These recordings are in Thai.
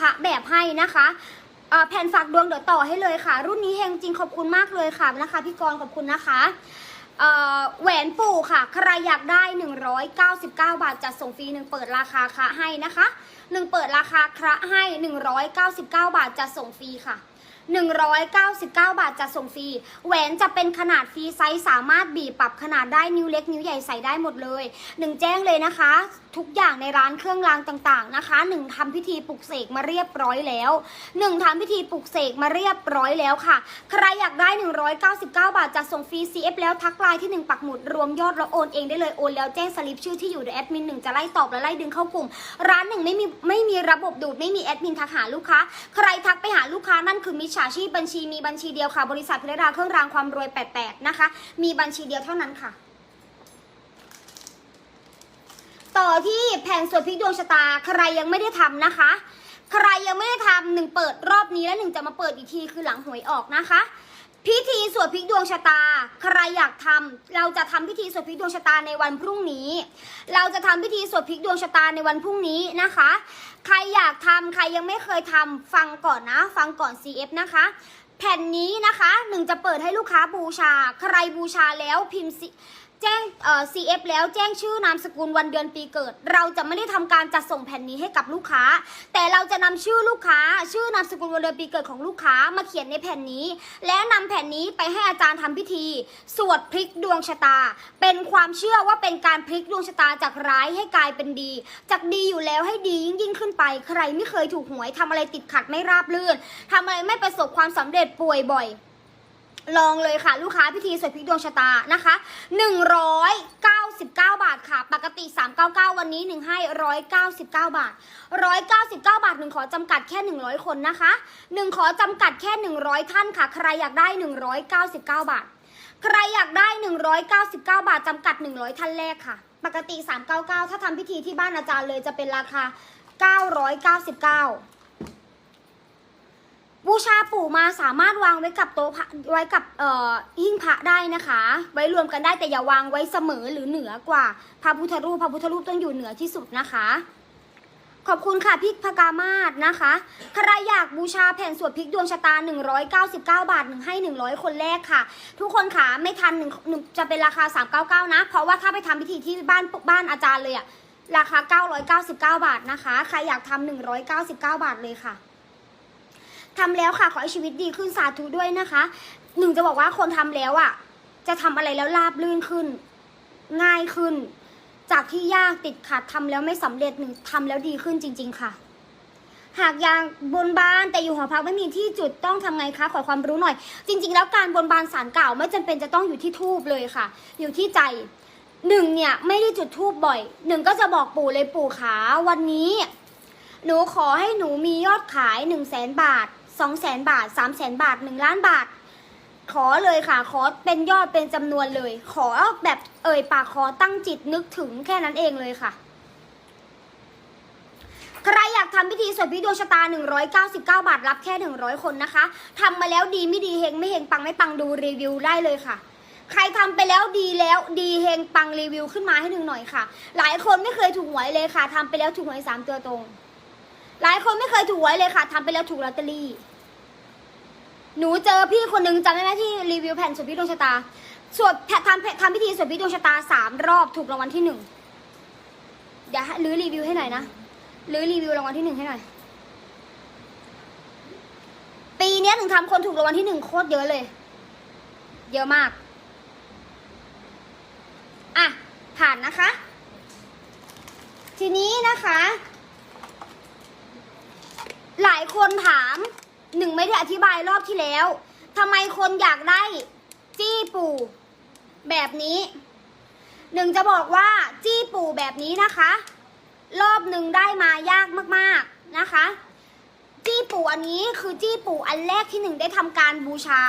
คะแบบให้นะคะแผ่นฝากดวงเดี๋ยวต่อให้เลยค่ะ รุ่นนี้เฮงจริงขอบคุณมากเลยค่ะนะคะพี่กรณ์ขอบคุณนะคะแหวนปู่ค่ะ ใครอยากได้ 199 บาทจัดส่งฟรีหนึ่งเปิดราคาคะให้นะคะหนึ่งเปิดราคาคระให้ 199 บาทจัดส่งฟรีค่ะ 199 บาทจะส่งฟรี แหวนจะเป็นขนาดฟรีไซส์สามารถบีบปรับขนาดได้นิ้วเล็กนิ้วใหญ่ใส่ได้หมดเลย หนึ่งแจ้งเลยนะคะ ทุกอย่างในร้านเครื่องรางต่างๆนะคะหนึ่งทำพิธีปลุกเสกมาเรียบร้อยแล้วหนึ่งทำพิธีปลุกเสกมาเรียบร้อยแล้วค่ะ ใครอยากได้ 199 บาทจะส่งฟรี CF แล้วทักไลน์ที่ 1 ปักหมุดรวมยอดแล้วโอนเองได้เลยโอนแล้วแจ้งสลิปชื่อที่อยู่เดี๋ยวแอดมินหนึ่งจะไล่ตอบและไล่ดึงเข้ากลุ่ม ร้านหนึ่งไม่มีไม่มีระบบดูดไม่มีแอดมินทักหาลูกค้า ใครทักไปหาลูกค้านั่นคือมิจฉาชีพบัญชีมีบัญชีเดียวค่ะ บริษัทพลดาเครื่องรางความรวย88นะคะ มีบัญชีเดียวเท่านั้นค่ะ ต่อที่แผ่นสวดพลิกดวงชะตาใครยังไม่ได้ทำนะคะ ใครยังไม่ได้ทำหนึ่งเปิดรอบนี้และหนึ่งจะมาเปิดอีกทีคือหลังหวยออกนะคะ พิธีสวดพลิกดวงชะตา ใครอยากทำเราจะทำพิธีสวดพลิกดวงชะตาในวันพรุ่งนี้ เราจะทำพิธีสวดพลิกดวงชะตาในวันพรุ่งนี้นะคะ ใครอยากทำใครยังไม่เคยทำฟังก่อนนะ ฟังก่อน CF นะคะ แผ่นนี้นะคะหนึ่งจะเปิดให้ลูกค้าบูชา ใครบูชาแล้วพิมพ์ แจ้งเอ่อ CF แล้วแจ้งชื่อนามสกุลวันเดือนปีเกิด เราจะไม่ได้ทำการจัดส่งแผ่นนี้ให้กับลูกค้า แต่เราจะนำชื่อลูกค้า ชื่อนามสกุลวันเดือนปีเกิดของลูกค้ามาเขียนในแผ่นนี้ และนำแผ่นนี้ไปให้อาจารย์ทำพิธี สวดพลิกดวงชะตา เป็นความเชื่อว่าเป็นการพลิกดวงชะตาจากร้ายให้กลายเป็นดี จากดีอยู่แล้วให้ดียิ่งยิ่งขึ้นไป ใครไม่เคยถูกหวยทำอะไรติดขัดไม่ราบรื่นทำอะไรไม่ประสบความสำเร็จป่วยบ่อย ลองเลยค่ะ ลูกค้าพิธีสวดพลิกดวงชะตานะคะ 199 บาทค่ะ ปกติ 399 วันนี้หนึ่งให้ 199 บาท 199 บาทหนึ่งขอจำกัดแค่ 100 คนนะคะหนึ่งขอจำกัดแค่ 100 ท่านค่ะ ใครอยากได้ 199 บาท ใครอยากได้ 199 บาทจำกัด 100 ท่านแรกค่ะ ปกติ 399 ถ้าทำพิธีที่บ้านอาจารย์เลยจะเป็นราคา 999 บูชาปู่มาสามารถวางไว้กับโต๊ะพระไว้กับเอ่อหิ้งพระได้นะคะ ไว้รวมกันได้แต่อย่าวางไว้เสมอหรือเหนือกว่าพระพุทธรูปพระพุทธรูปต้องอยู่เหนือที่สุดนะคะ ขอบคุณค่ะพี่พกามาศนะคะใครอยากบูชาแผ่นสวดพิกดวงชะตา 199 บาทหนึ่งให้ 100 คนแรกค่ะ ทุกคนค่ะไม่ทันหนึ่งหนึ่งจะเป็นราคา 399 นะ เพราะว่าถ้าไปทำพิธีที่บ้านบ้านอาจารย์เลยอะราคา 999 บาทนะคะ ใครอยากทำ199 บาทเลยค่ะ ทำแล้วค่ะขอให้ชีวิตดีขึ้นสาธุด้วยนะคะ หนึ่งจะบอกว่าคนทำแล้วอะ่ะ จะทำอะไรแล้วราบลื่นขึ้น ง่ายขึ้น จากที่ยากติดขัดทำแล้วไม่สำเร็จหนึ่งทำแล้วดีขึ้นจริง ๆ ค่ะ หากยังบนบานแต่อยู่หอพักไม่มีที่จุดต้องทำไงคะขอความรู้หน่อย จริง ๆ แล้วการบนบานสารเก่าไม่จำเป็นจะต้องอยู่ที่ทูบเลยค่ะ อยู่ที่ใจหนึ่งเนี่ยไม่ได้จุดทูบบ่อยหนึ่งก็จะบอกปู่เลยปู่ขาวันนี้ หนูขอให้หนูมียอดขาย1นึ่งแสนบาท 2องแสนบาท3ามแสนบาท1ล้านบาท ขอเลยค่ะ ขอเป็นยอดเป็นจำนวนเลย ขอแบบเอ่ยปากขอตั้งจิตนึกถึงแค่นั้นเองเลยค่ะ ใครอยากทำพิธีสวดพิธีดวงชะตา 199 บาทรับแค่ 100 คนนะคะทำมาแล้วดีไม่ดีเฮงไม่เฮงปังไม่ปังดูรีวิวได้เลยค่ะใครทำไปแล้วดีแล้วดีเฮงปังรีวิวขึ้นมาให้หนึ่งหน่อยค่ะ หลายคนไม่เคยถูกหวยเลยค่ะทำไปแล้วถูกหวยสามตัวตรง หลายคนไม่เคยถูกหวยเลยค่ะทำไปแล้วถูกลอตเตอรี่ หนูเจอพี่คนหนึ่งจำได้ไหมที่รีวิวแผ่นสวดพิธีดวงชะตา สวดแผ่นทำทำพิธีสวดพิธีดวงชะตาสามรอบถูกรางวัลที่หนึ่งเดี๋ยวหรือรีวิวให้หน่อยนะหรือรีวิวรางวัลที่หนึ่งให้หน่อย ปีนี้ยหนึ่งทำคนถูกรางวัลที่หนึ่งโคตรเยอะเลย เยอะมาก อะ ผ่านนะคะ ทีนี้นะคะ หลายคนถาม หนึ่งไม่ได้อธิบายรอบที่แล้วทำไมคนอยากได้จี้ปู่แบบนี้หนึ่งจะบอกว่าจี้ปู่แบบนี้นะคะ รอบหนึ่งได้มายากมากๆนะคะ จี้ปู่อันนี้คือจี้ปู่อันแรกที่หนึ่งได้ทำการบูชา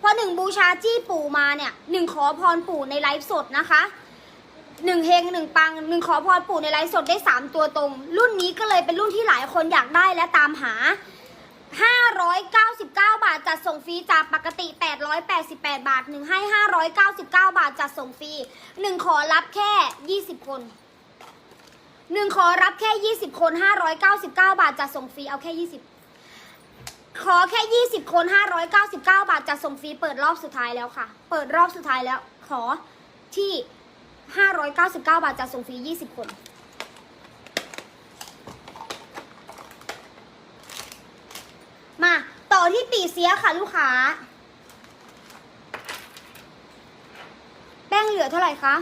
พอหนึ่งบูชาจี้ปู่มาเนี่ยหนึ่งขอพรปู่ในไลฟ์สดนะคะหนึ่งเฮงหนึ่งปังหนึ่งขอพรปู่ในไลฟ์สดได้สามตัวตรง รุ่นนี้ก็เลยเป็นรุ่นที่หลายคนอยากได้และตามหา 599 บาทจัดส่งฟรีจากปกติ 888 บาทหนึ่งให้ 599 บาทจัดส่งฟรีหนึ่งขอรับแค่ 20 คนหนึ่งขอรับแค่ยี่สิบคนห้าร้อยเก้าสิบเก้าบาทจะส่งฟรีเอาแค่ยี่สิบขอแค่ยี่สิบคนห้าร้อยเก้าสิบเก้าบาทจะส่งฟรีเปิดรอบสุดท้ายแล้วค่ะ เปิดรอบสุดท้ายแล้วขอที่ห้าร้อยเก้าสิบเก้าบาทจะส่งฟรียี่สิบคน มา สี่เสียค่ะลูกค้า แป้งเหลือเท่าไหร่คะ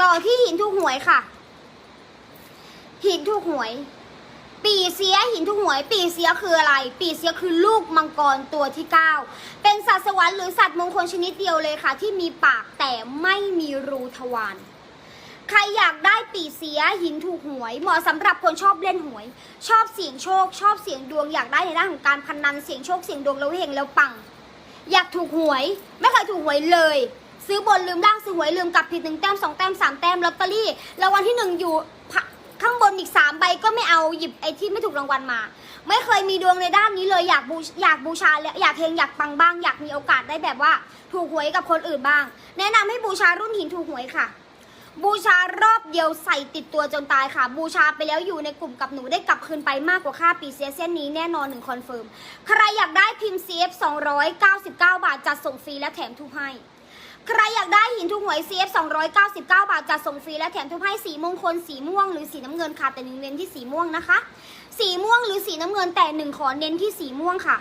ต่อที่หินทุกหวยค่ะ หินทุกหวย ปีเสียหินทุกหวย ปีเสียคืออะไร ปีเสียคือลูกมังกรตัวที่ 9 เป็นสัตว์สวรรค์หรือสัตว์มงคลชนิดเดียวเลยค่ะ ที่มีปากแต่ไม่มีรูทวารใครอยากได้ปีเสียหินถูกหวย เหมาะสำหรับคนชอบเล่นหวย ชอบเสี่ยงโชค ชอบเสี่ยงดวงอยากได้ในด้านของการพนันเสี่ยงโชคเสี่ยงดวงแล้วเฮงแล้วปัง อยากถูกหวย ไม่เคยถูกหวยเลย ซื้อบนลืมล่างซื้อหวยลืมกลับผิดหนึ่งแต้มสองแต้มสามแต้มลอตเตอรี่รางวัลที่หนึ่งอยู่ ข้างบนอีกสามใบก็ไม่เอาหยิบไอ้ที่ไม่ถูกรางวัลมา ไม่เคยมีดวงในด้านนี้เลยอยากบูอยากบูชาและอยากเฮงอยากปังบ้าง อยากมีโอกาสได้แบบว่า ถูกหวยกับคนอื่นบ้าง แนะนำให้บูชารุ่นหินถูกหวยค่ะ บูชารอบเดียวใส่ติดตัวจนตายค่ะ บูชาไปแล้วอยู่ในกลุ่มกับหนูได้กลับคืนไปมากกว่าค่าปีเสียเส้นนี้แน่นอนหนึ่งคอนเฟิร์มใครอยากได้พิมพ์ CF 299 บาทจัดส่งฟรีและแถมทุกให้ ใครอยากได้หินทุกหวย CF 299 บาทจัดส่งฟรีและแถมทุกให้สีมงคลสีม่วงหรือสีน้ำเงินค่ะแต่หนึ่งเน้นที่สีม่วงนะคะ สีม่วงหรือสีน้ำเงินแต่หนึ่งขอเน้นที่สีม่วงค่ะ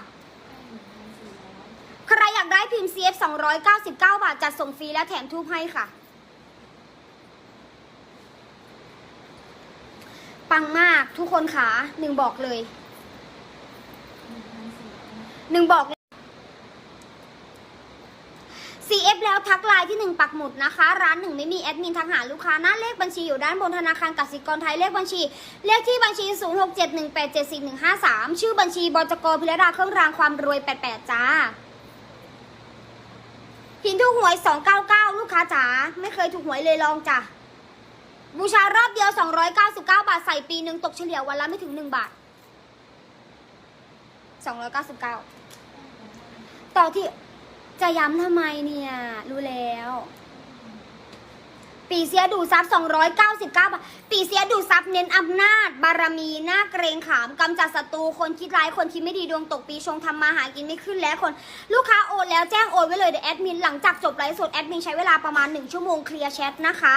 ใครอยากได้พิมพ์ CF 299 บาทจัดส่งฟรีและแถมทุกให้ค่ะ ปังมากทุกคนขาหนึ่งบอกเลยหนึ่งบอกเลย CF แล้วทักไลน์ที่หนึ่งปักหมุดนะคะ ร้านหนึ่งไม่มีแอดมินทักหาลูกค้าหน้าเลขบัญชีอยู่ด้านบนธนาคารกสิกรไทยเลขบัญชี เลขที่บัญชี 0671874153 ชื่อบัญชีบจกพิรดาเครื่องรางความรวย 88 จ้าหินถูกหวย 299 ลูกค้าจ๋าไม่เคยถูกหวยเลยลองจ้ะบูชารอบเดียว 299 บาทใส่ปีหนึ่งตกเฉลี่ยวันละไม่ถึง 1 บาท 299 ต่อที่ จะย้ำทำไมเนี่ย รู้แล้ว ปีเสียดูซับ299บาทปีเสียดูซับเน้นอำนาจ บารมีหน้าเกรงขามกำจัดศัตรูคนคิดร้ายคนคิดไม่ดีดวงตกปีชงทำมาหากินไม่ขึ้นแล้วคน ลูกค้าโอนแล้วแจ้งโอนไว้เลยเดี๋ยวแอดมินหลังจากจบไลฟ์สดแอดมินใช้เวลาประมาณ 1 ชั่วโมงเคลียร์แชทนะคะ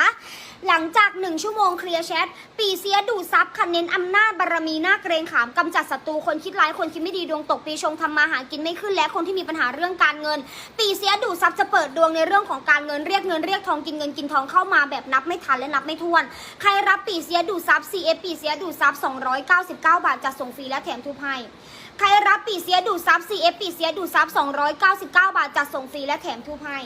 หลังจาก 1 ชั่วโมงเคลียร์แชทปีเสียดูซับคันเน้นอำนาจบารมีหน้าเกรงขามกำจัดศัตรูคนคิดร้ายคนคิดไม่ดีดวงตกปีชงทำมาหากินไม่ขึ้นและคนที่มีปัญหาเรื่องการเงิน ปีเสียดูซับจะเปิดดวงในเรื่องของการเงินเรียกเงินเรียกทองกินเงินกินทองเข้ามาแบบนับไม่ทันและนับไม่ถ้วน ใครรับปีเสียดูซับ CF ปีเสียดูซับ 299 บาทจะส่งฟรีและแถมทุกให้ใครรับปีเสียดูซับ CF ปีเสียดูซับ 299 บาทจะส่งฟรีและแถมทุกให้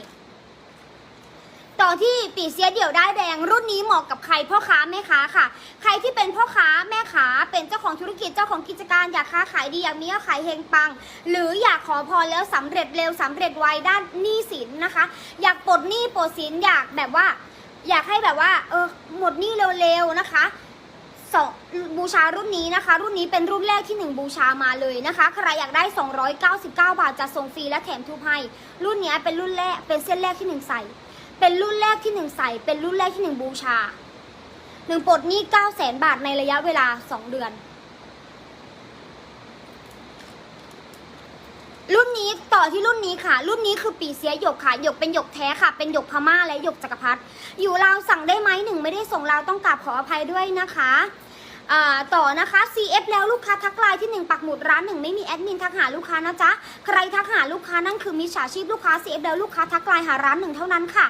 ต่อที่ปีเสียเดี่ยวได้แดงรุ่นนี้เหมาะกับใครพ่อค้าแม่ค้าค่ะ ใครที่เป็นพ่อค้าแม่ค้าเป็นเจ้าของธุรกิจเจ้าของกิจการอยากค้าขายดีอยากมียอดขายเฮงปัง หรืออยากขอพรแล้วสำเร็จเร็วสำเร็จไวด้านหนี้สินนะคะ อยากปลดหนี้ปลดสินอยากแบบว่า อยากให้แบบว่าเออหมดหนี้เร็วๆนะคะสองบูชารุ่นนี้นะคะ รุ่นนี้เป็นรุ่นแรกที่ 1 บูชามาเลยนะคะใครอยากได้ 299 บาทจะส่งฟรีและแถมทุกให้รุ่นนี้เป็นรุ่นแรกเป็นเส้นแรกที่ 1 ใส่ เป็นรุ่นแรกที่ 1 ใส่ เป็นรุ่นแรกที่ 1 บูชาหนึ่งปลดหนี้9แสนบาทในระยะเวลา 2 เดือน รุ่นนี้ต่อที่รุ่นนี้ค่ะ รุ่นนี้คือปีเสียหยกค่ะหยกเป็นหยกแท้ค่ะ เป็นหยกพม่าและหยกจักรพรรดิอยู่ลาวสั่งได้ไหมหนึ่งไม่ได้ส่งลาวต้องกราบขออภัยด้วยนะคะต่อนะคะ CF แล้วลูกค้าทักไลน์ที่หนึ่งปักหมุดร้านหนึ่งไม่มีแอดมินทักหาลูกค้านะจ๊ะ ใครทักหาลูกค้านั่นคือมิจฉาชีพลูกค้า CF แล้วลูกค้าทักไลน์หาร้านหนึ่งเท่านั้นค่ะ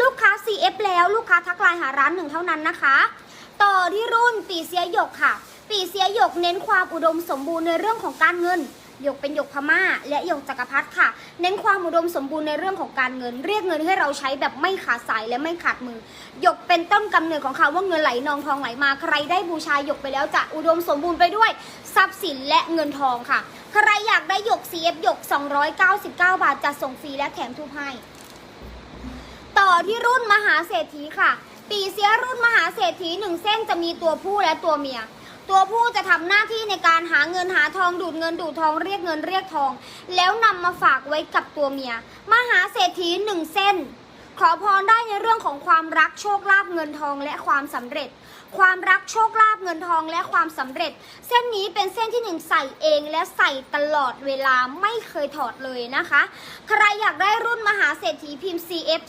ลูกค้า CF แล้วลูกค้าทักไลน์หาร้านหนึ่งเท่านั้นนะคะ ต่อที่รุ่นปีเสียหยกค่ะ ปีเสียหยกเน้นความอุดมสมบูรณ์ในเรื่องของการเงิน หยกเป็นหยกพม่า และหยกจักรพรรดิค่ะ เน้นความอุดมสมบูรณ์ในเรื่องของการเงิน เรียกเงินให้เราใช้แบบไม่ขาดสายและไม่ขาดมือ หยกเป็นต้นกำเนิดของคำว่าเงินไหลนองทองไหลมาใครได้บูชาหยกไปแล้วจะอุดมสมบูรณ์ไปด้วย ทรัพย์สินและเงินทองค่ะ ใครอยากได้หยก CF หยก 299 บาทจะส่งฟรีและแถมทุกให้ ต่อที่รุ่นมหาเศรษฐีค่ะ ปีเสียรุ่นมหาเศรษฐีหนึ่งเส้นจะมีตัวผู้และตัวเมีย ตัวผู้จะทำหน้าที่ในการหาเงินหาทองดูดเงินดูดทองเรียกเงินเรียกทอง แล้วนำมาฝากไว้กับตัวเมีย มหาเศรษฐีหนึ่งเส้น ขอพรได้ในเรื่องของความรักโชคลาภเงินทองและความสำเร็จ ความรักโชคลาภเงินทองและความสำเร็จ เส้นนี้เป็นเส้นที่หนึ่งใส่เองและใส่ตลอดเวลาไม่เคยถอดเลยนะคะ ใครอยากได้รุ่นมหาเศรษฐีพิมพ์ CF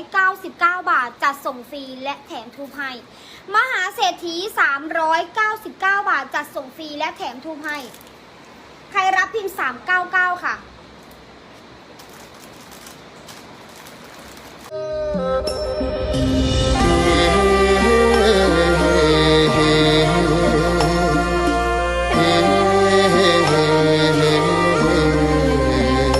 399 บาทจัดส่งฟรีและแถมทูปให้มหาเศรษฐี399 บาทจัดส่งฟรีและแถมทูปให้ใครรับพิมพ์ 399 ค่ะ Oh!